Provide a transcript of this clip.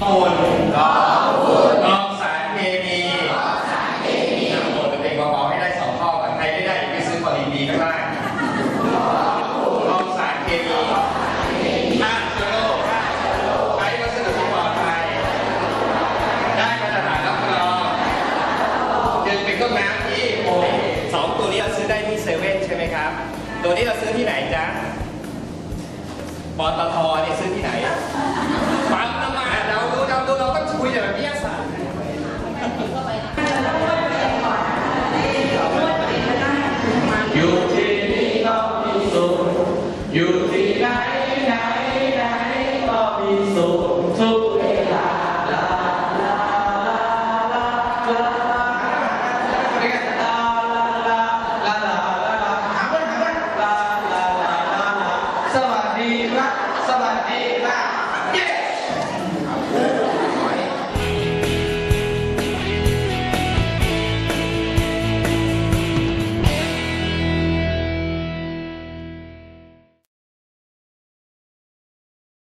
ฝุ่นกองฝุ่นกองสารเคมีกองสารเคมีนำตัวตัวเองเบาๆให้ได้สองข้อก่อนใครไม่ได้ไปซื้อคอลีดีข้างล่างกองสารเคมีฆ่าเชื้อโรคใช้วัสดุที่ปลอดภัยได้มาตรฐานรับรองจึงเป็นเครื่องน้ำที่โอเคสองตัวนี้เราซื้อได้ที่เซเว่นใช่ไหมครับ ตัวนี้เราซื้อที่ไหนจ๊ะปตทนี่ซื้อที่ไหน dù gì nãy nãy nãy có bị sụp sụp là là là là là là Sawadee ra, sawadee ra, yeah!